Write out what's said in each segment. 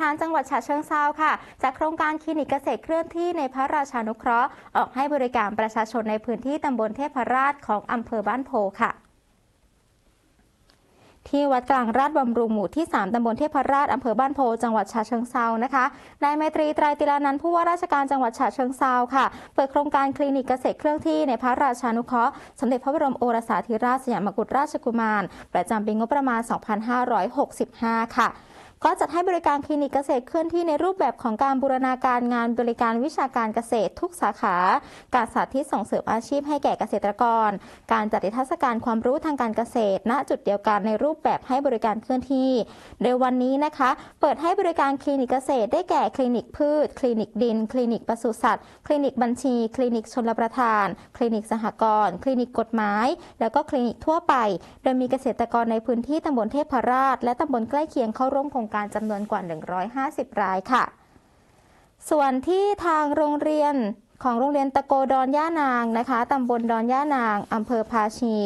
ทานจังหวัดฉะเชิงเซาค่ะ จากโครงการคลินิกเกษตรเคลื่อนที่ในพระราชานุเคราะห์ ออกให้บริการประชาชนในพื้นที่ตำบลเทพราชของอำเภอบ้านโพค่ะที่วัดกลางราชบำรุงหมู่ที่ 3 ตำบลเทพราช อำเภอบ้านโพ จังหวัดฉะเชิงเซานะคะ นายไมตรีไตรติลานันผู้ว่าราชการจังหวัดฉะเชิงเซาค่ะ เปิดโครงการคลินิกเกษตรเคลื่อนที่ในพระราชานุเคราะห์ สมเด็จพระบรมโอรสาธิราชสยามกุฎราชกุมาร ประจำปีงบประมาณ 2565 ค่ะ ก็จัดให้บริการคลินิกเกษตรเคลื่อนที่ในรูปแบบของการบูรณาการงานบริการวิชาการเกษตรทุกสาขา การสาธิตส่งเสริมอาชีพให้แก่เกษตรกร การจัดนิทรรศการความรู้ทางการเกษตร ณจุดเดียวกันในรูปแบบให้บริการเคลื่อนที่ โดยวันนี้นะคะ เปิดให้บริการคลินิกเกษตร ได้แก่คลินิกพืช คลินิกดิน คลินิกปศุสัตว์ คลินิกบัญชี คลินิกชนรประทาน คลินิกสหกรณ์ คลินิกกฎหมาย แล้วก็คลินิกทั่วไป โดยมีเกษตรกรในพื้นที่ตำบลเทพราช และตำบลใกล้เคียงเข้าร่วมโครงการจำนวนกว่า 150 รายค่ะ ส่วนที่ทางโรงเรียน ของโรงเรียนตะโกดอนย่านางนะคะตำบลดอนย่านางอำเภอภาชี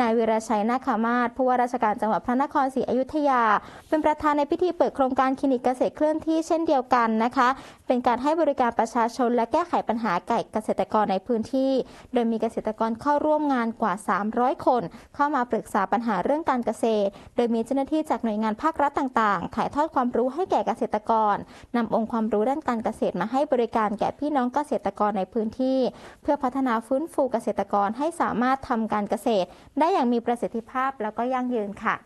นายวิรชัยนาคามาศผู้ว่าราชการจังหวัดพระนครศรีอยุธยา เป็นประธานในพิธีเปิดโครงการคลินิกเกษตรเคลื่อนที่เช่นเดียวกันนะคะ เป็นการให้บริการประชาชนและแก้ไขปัญหาไก่เกษตรกรในพื้นที่ โดยมีเกษตรกรเข้าร่วมงานกว่า 300 คน เข้ามาปรึกษาปัญหาเรื่องการเกษตร โดยมีเจ้าหน้าที่จากหน่วยงานภาครัฐต่างๆ ถ่ายทอดความรู้ให้แก่เกษตรกรนำองค์ความรู้ด้านการเกษตรมาให้บริการแก่พี่น้องเกษตรกรในพื้นที่ เพื่อพัฒนาฟื้นฟูเกษตรกรให้สามารถทำการเกษตร ได้อย่างมีประสิทธิภาพแล้วก็ยั่งยืนค่ะ